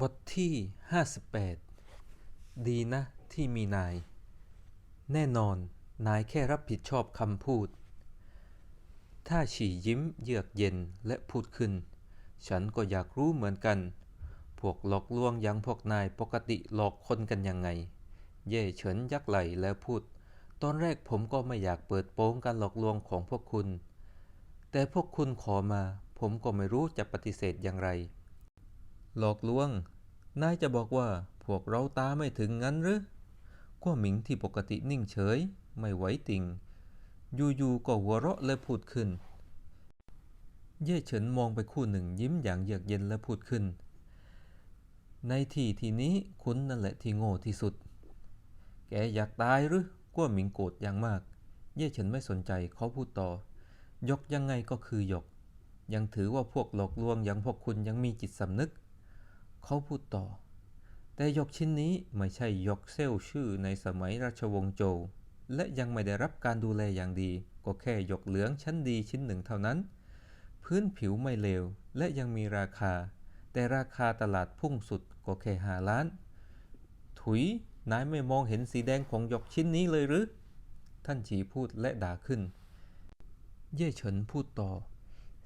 บทที่ 58 ดีนะที่มีนาย แน่นอน นายแค่รับผิดชอบคำพูด ถ้าฉี่ยิ้มเยือกเย็นและพูดขึ้น ฉันก็อยากรู้เหมือนกัน พวกหลอกลวงย่างพวกนายปกติหลอกคนกันยังไง เย่เฉินยักไหลแล้วพูด ตอนแรกผมก็ไม่อยากเปิดโป้งการหลอกลวงของพวกคุณ แต่พวกคุณขอมา ผมก็ไม่รู้จะปฏิเสธอย่างไร หลอกลวง นายจะบอกว่าพวกเราตาไม่ถึงงั้นหรือก้วหมิงที่ปกตินิ่งเฉย ไม่ไหวติงอยู่ๆก็หัวเราะและพูดขึ้น เย่เฉินมองไปคู่หนึ่งยิ้มอย่างเยือกเย็นและพูดขึ้น ในที่ที่นี้คุณนั่นแหละที่โง่ที่สุด แกอยากตายหรือก้วหมิงโกรธอย่างมาก เย่เฉินไม่สนใจเขาพูดต่อยกยังไงก็คือหยก ยังถือว่าพวกหลอกลวงอย่างพวกคุณยังมีจิตสำนึก เขาพูดต่อ แต่หยกชิ้นนี้ไม่ใช่หยกเซลชื่อในสมัยราชวงศ์โจวและยังไม่ได้รับการดูแลอย่างดี ก็แค่หยกเหลืองชั้นดีชิ้นหนึ่งเท่านั้น พื้นผิวไม่เลวและยังมีราคา แต่ราคาตลาดพุ่งสุดก็แค่หาล้าน ถุย นายไม่มองเห็นสีแดงของหยกชิ้นนี้เลยหรือ ท่านฉีพูดและด่าขึ้น เย่เฉินพูดต่อ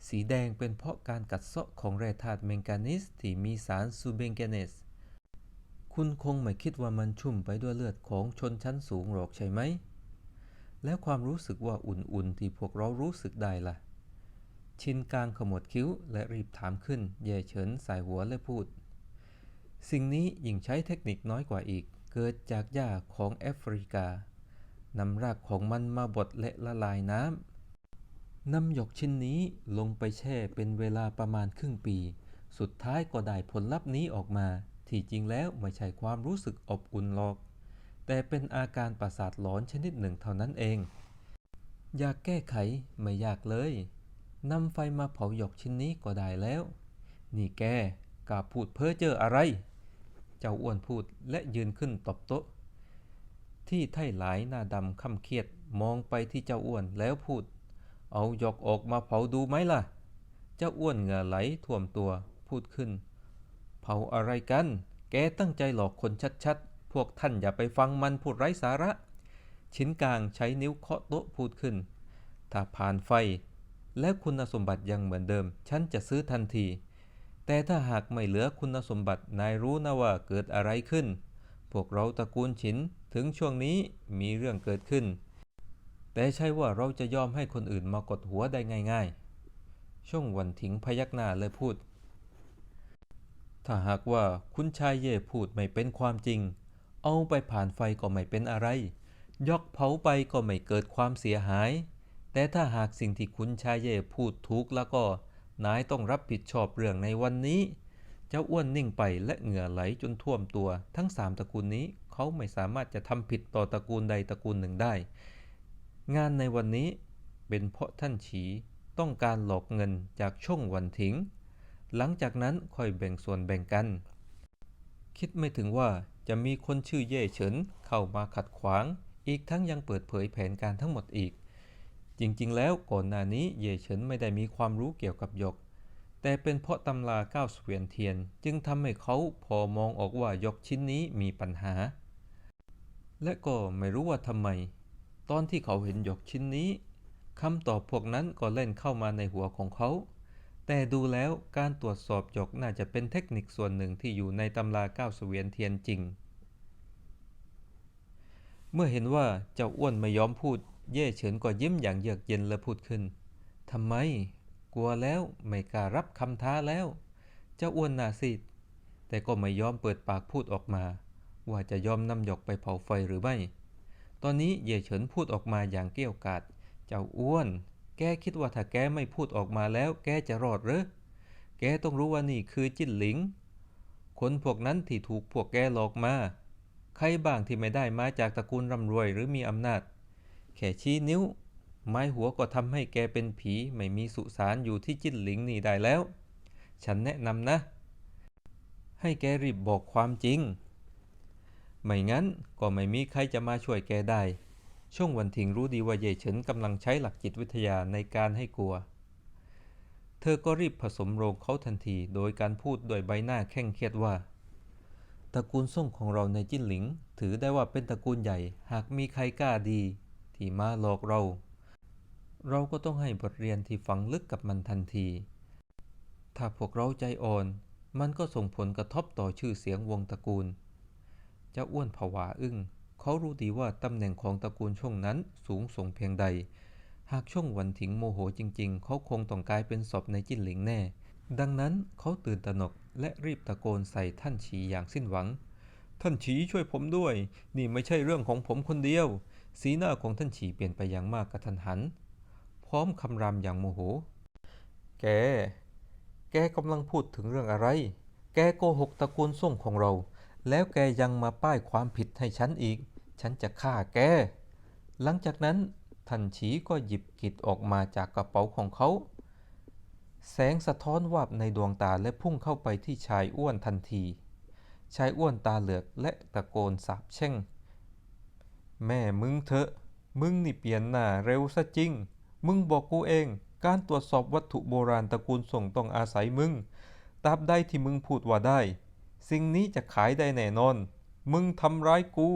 สีแดงเป็นเพราะการกัดเซาะของแร่ธาตุแมงกานีสที่มีสารซูเบงเกเนส คุณคงไม่คิดว่ามันชุ่มไปด้วยเลือดของชนชั้นสูงหรอกใช่ไหม แล้วความรู้สึกว่าอุ่นๆที่พวกเรารู้สึกได้ล่ะ ชินกลางขมวดคิ้วและรีบถามขึ้น เย่เฉินสายหัวและพูด สิ่งนี้ยิ่งใช้เทคนิคน้อยกว่าอีก เกิดจากหญ้าของแอฟริกานำรากของมันมาบดและละลายน้ำ นำหยกชิ้นนี้ลงไปแช่เป็นเวลาประมาณครึ่งปี สุดท้ายก็ได้ผลลัพธ์นี้ออกมา ที่จริงแล้วไม่ใช่ความรู้สึกอบอุ่นหรอก แต่เป็นอาการประสาทหลอนชนิดหนึ่งเท่านั้นเอง อยากแก้ไขไม่ยากเลยนำไฟมาเผาหยกชิ้นนี้ก็ได้แล้ว นี่แกกาพูดเพ้อเจ้ออะไร เจ้าอ้วนพูดและยืนขึ้นตบโต๊ะ ที่ไท่หลายหน้าดำค่ำเครียดมองไปที่เจ้าอ้วนแล้วพูด เอาหยอกออกมาเผาดูไหมล่ะ เจ้าอ้วนเหงื่อไหลท่วมตัวพูดขึ้น เผาอะไรกัน แกตั้งใจหลอกคนชัดๆ พวกท่านอย่าไปฟังมันพูดไร้สาระ ชิ้นกลางใช้นิ้วเคาะโต๊ะพูดขึ้น ถ้าผ่านไฟ และคุณสมบัติยังเหมือนเดิม ฉันจะซื้อทันที แต่ถ้าหากไม่เหลือคุณสมบัตินายรู้นะว่าเกิดอะไรขึ้น พวกเราตระกูลฉินถึงช่วงนี้มีเรื่องเกิดขึ้น แต่ใช่ว่าเราจะยอมให้คนอื่นมากดหัวได้ง่าย ๆ ช่วงวันถิงพยักหน้าเลยพูด ถ้าหากว่าคุณชายเย่พูดไม่เป็นความจริง เอาไปผ่านไฟก็ไม่เป็นอะไร ยกเผาไปก็ไม่เกิดความเสียหาย แต่ถ้าหากสิ่งที่คุณชายเย่พูดถูกแล้วก็ นายต้องรับผิดชอบเรื่องในวันนี้ เจ้าอ้วนนิ่งไปและเหงื่อไหลจนท่วมตัว ทั้งสามตระกูลนี้เขาไม่สามารถจะทำผิดต่อตระกูลใดตระกูลหนึ่งได้ งานในวันนี้เป็นเพราะท่านฉีต้องการหลอกเงินจากช่องวันถิงหลังจากนั้นค่อยแบ่งส่วนแบ่งกัน คิดไม่ถึงว่าจะมีคนชื่อเย่เฉินเข้ามาขัดขวาง อีกทั้งยังเปิดเผยแผนการทั้งหมดอีก จริงๆ แล้วก่อนหน้านี้เย่เฉินไม่ได้มีความรู้เกี่ยวกับหยก แต่เป็นเพราะตำราก้าเสเวียนเทียน จึงทำให้เขาพอมองออกว่าหยกชิ้นนี้มีปัญหา และก็ไม่รู้ว่าทำไม ตอนที่เขาเห็นหยกชิ้นนี้คำตอบพวกนั้นก็เล่นเข้ามาในหัวของเขา แต่ดูแล้วการตรวจสอบหยกน่าจะเป็นเทคนิคส่วนหนึ่งที่อยู่ในตำราเก้าเสวียนเทียนจริง เมื่อเห็นว่าเจ้าอ้วนไม่ยอมพูด เย่เฉินก็ยิ้มอย่างเยือกเย็นและพูดขึ้นทำไม กลัวแล้วไม่กล้ารับคำท้าแล้ว เจ้าอ้วนหนาซีดแต่ก็ไม่ยอมเปิดปากพูดออกมา ว่าจะยอมนำหยกไปเผาไฟหรือไม่ ตอนนี้เย่เฉินพูดออกมาอย่างเกี้ยวกาดเจ้าอ้วน แกคิดว่าถ้าแกไม่พูดออกมาแล้ว แกจะรอดหรือแกต้องรู้ว่านี่คือจิ้นหลิง คนพวกนั้นที่ถูกพวกแกหลอกมา ใครบ้างที่ไม่ได้มาจากตระกูลร่ำรวยหรือมีอำนาจ แค่ชี้นิ้ว ไม้หัวก็ทำให้แกเป็นผีไม่มีสุสานอยู่ที่จิ้นหลิงนี่ได้แล้ว ฉันแนะนำนะ ให้แกรีบบอกความจริง ไม่งั้นก็ไม่มีใครจะมาช่วยแกได้ ช่วงวันถิงรู้ดีว่าเย่เฉินกำลังใช้หลักจิตวิทยาในการให้กลัว เธอก็รีบผสมโรงเขาทันทีโดยการพูดด้วยใบหน้าแข่งเครียดว่าตระกูลส่งของเราในจิ้นหลิง ถือได้ว่าเป็นตระกูลใหญ่ หากมีใครกล้าดี ที่มาหลอกเรา เราก็ต้องให้บทเรียนที่ฝังลึกกับมันทันที ถ้าพวกเราใจอ่อน มันก็ส่งผลกระทบต่อชื่อเสียงวงตระกูล เจ้าอ้วนผวาอึ้งเขารู้ดีว่าตำแหน่งของตระกูลช่วงนั้นสูงส่งเพียงใด หากช่วงวันถิงโมโหจริงๆ เขาคงต้องกลายเป็นศพในจิ้นหลิงแน่ ดังนั้นเขาตื่นตระหนกและรีบตะโกนใส่ท่านฉีอย่างสิ้นหวัง ท่านฉีช่วยผมด้วย นี่ไม่ใช่เรื่องของผมคนเดียว สีหน้าของท่านฉีเปลี่ยนไปอย่างมากกระทันหัน พร้อมคำรามอย่างโมโห แก แกกำลังพูดถึงเรื่องอะไร แกโกหกตระกูลส่งของเรา แล้วแกยังมาป้ายความผิดให้ฉันอีก ฉันจะฆ่าแก หลังจากนั้นท่านฉีก็หยิบกิจออกมาจากกระเป๋าของเขา แสงสะท้อนวาบในดวงตาและพุ่งเข้าไปที่ชายอ้วนทันที ชายอ้วนตาเหลือกและตะโกนสาบแช่ง แม่มึงเถอะ มึงนี่เปลี่ยนหน้าเร็วซะจริง มึงบอกกูเอง การตรวจสอบวัตถุโบราณตระกูลส่งต้องอาศัยมึงตราบใดที่มึงพูดว่าได้ สิ่งนี้จะขายได้แน่นอน มึงทำร้ายกู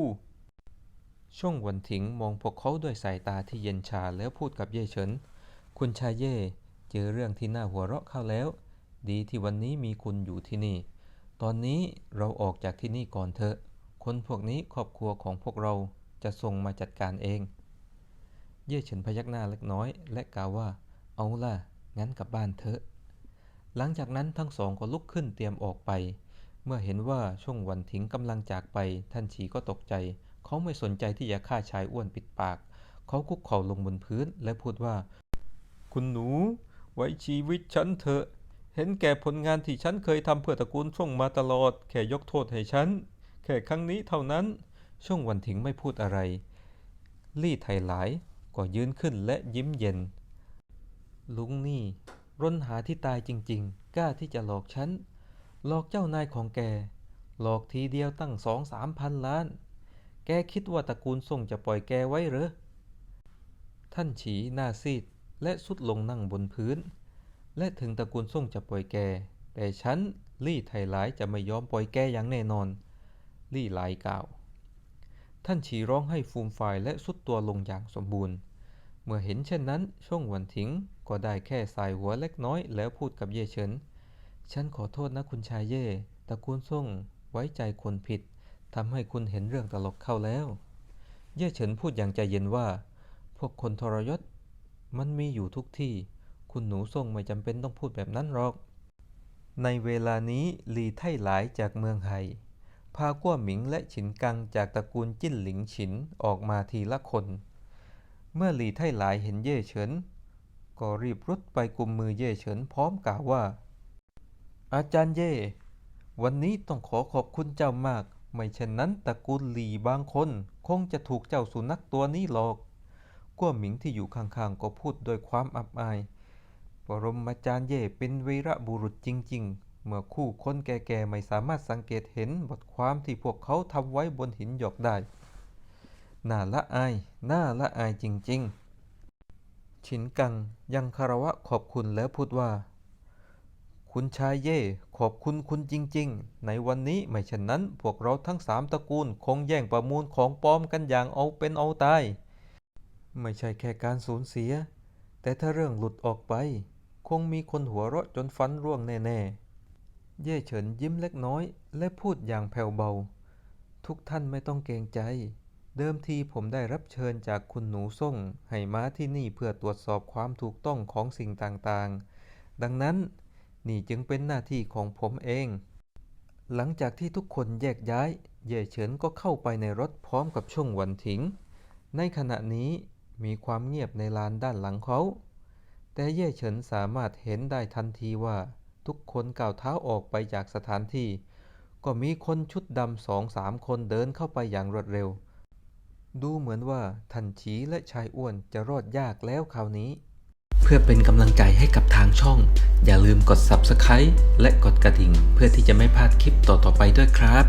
ช่วงวันถิงมองพวกเขาด้วยสายตาที่เย็นชาแล้วพูดกับเย่เฉิน คุณชายเย่เจอเรื่องที่น่าหัวเราะเข้าแล้ว ดีที่วันนี้มีคุณอยู่ที่นี่ ตอนนี้เราออกจากที่นี่ก่อนเถอะ คนพวกนี้ครอบครัวของพวกเราจะส่งมาจัดการเอง เย่เฉินพยักหน้าเล็กน้อย และกล่าวว่า เอาล่ะ งั้นกลับบ้านเถอะ หลังจากนั้นทั้งสองก็ลุกขึ้นเตรียมออกไป เมื่อเห็นว่าช่วงวันถิงกำลังจากไป ท่านฉีก็ตกใจ เขาไม่สนใจที่จะฆ่าชายอ้วนปิดปาก เขาคุกเข่าลงบนพื้นและพูดว่า คุณหนู ไว้ชีวิตฉันเถอะ เห็นแก่ผลงานที่ฉันเคยทำเพื่อตระกูลช่วงมาตลอด แค่ยกโทษให้ฉัน แค่ครั้งนี้เท่านั้น ช่วงวันถิงไม่พูดอะไร ลี่ไทหลายก็ยืนขึ้นและยิ้มเย็น ลุงนี่ร่นหาที่ตายจริง ๆ กล้าที่จะหลอกฉัน หลอกเจ้านายของแก หลอกทีเดียวตั้งสองสามพันล้าน แกคิดว่าตระกูลส่งจะปล่อยแกไว้หรอท่านฉีหน้าซีดและสุดลงนั่งบนพื้น และถึงตระกูลส่งจะปล่อยแก แต่ฉันลี่ไทหลายจะไม่ยอมปล่อยแกอย่างแน่นอน ลี่หลายกล่าว ท่านฉีร้องให้ฟูมฟายและสุดตัวลงอย่างสมบูรณ์ เมื่อเห็นเช่นนั้นช่วงวันถิงก็ได้แค่สายหัวเล็กน้อยแล้วพูดกับเย่เฉิน ฉันขอโทษนะคุณชายเย่ตระกูลส่งไว้ใจคนผิดทำให้คุณเห็นเรื่องตลกเข้าแล้ว เย่เฉินพูดอย่างใจเย็นว่า พวกคนทรยศ มันมีอยู่ทุกที่ คุณหนูส่งไม่จำเป็นต้องพูดแบบนั้นหรอก ในเวลานี้ลีไท่หลายจากเมืองไห่พากั้วหมิงและฉินกังจากตระกูลจิ้นหลิงฉินออกมาทีละคน เมื่อหลีไท่หลายเห็นเย่เฉิน ก็รีบรุดไปกุมมือเย่เฉินพร้อมกล่าวว่า อาจารย์เย่ วันนี้ต้องขอขอบคุณเจ้ามาก ไม่เช่นนั้นตระกูลหลี่บางคน คงจะถูกเจ้าสุนัขตัวนี้หลอกกั้วหมิงที่อยู่ข้างๆก็พูดด้วยความอับอาย ปรมาจารย์เย่เป็นวีระบุรุษจริง ๆ เมื่อคู่คนแก่ๆไม่สามารถสังเกตเห็นบทความที่พวกเขาทำไว้บนหินหยกได้ น่าละอาย น่าละอายจริงๆฉินกังยังคารวะขอบคุณแล้วพูดว่า คุณชายเย่ ขอบคุณคุณจริง ๆ ในวันนี้ไม่เช่นนั้นพวกเราทั้งสามตระกูลคงแย่งประมูลของปลอมกันอย่างเอาเป็นเอาตาย ไม่ใช่แค่การสูญเสีย แต่ถ้าเรื่องหลุดออกไป คงมีคนหัวเราะจนฟันร่วงแน่ๆ เย่เฉินยิ้มเล็กน้อย และพูดอย่างแผ่วเบา ทุกท่านไม่ต้องเกรงใจ เดิมทีผมได้รับเชิญจากคุณหนูส่งให้มาที่นี่เพื่อตรวจสอบความถูกต้องของสิ่งต่างๆ ดังนั้น นี่จึงเป็นหน้าที่ของผมเอง หลังจากที่ทุกคนแยกย้าย เย่เฉินก็เข้าไปในรถพร้อมกับช่วงวันถิง ในขณะนี้มีความเงียบในลานด้านหลังเขา แต่เย่เฉินสามารถเห็นได้ทันทีว่าทุกคนก้าวเท้าออกไปจากสถานที่ ก็มีคนชุดดำสองสามคนเดินเข้าไปอย่างรวดเร็ว ดูเหมือนว่าทันชีและชายอ้วนจะรอดยากแล้วคราวนี้ เพื่อเป็นกำลังใจให้กับทางช่อง อย่าลืมกด Subscribe และกดกระดิ่ง เพื่อที่จะไม่พลาดคลิปต่อๆไปด้วยครับ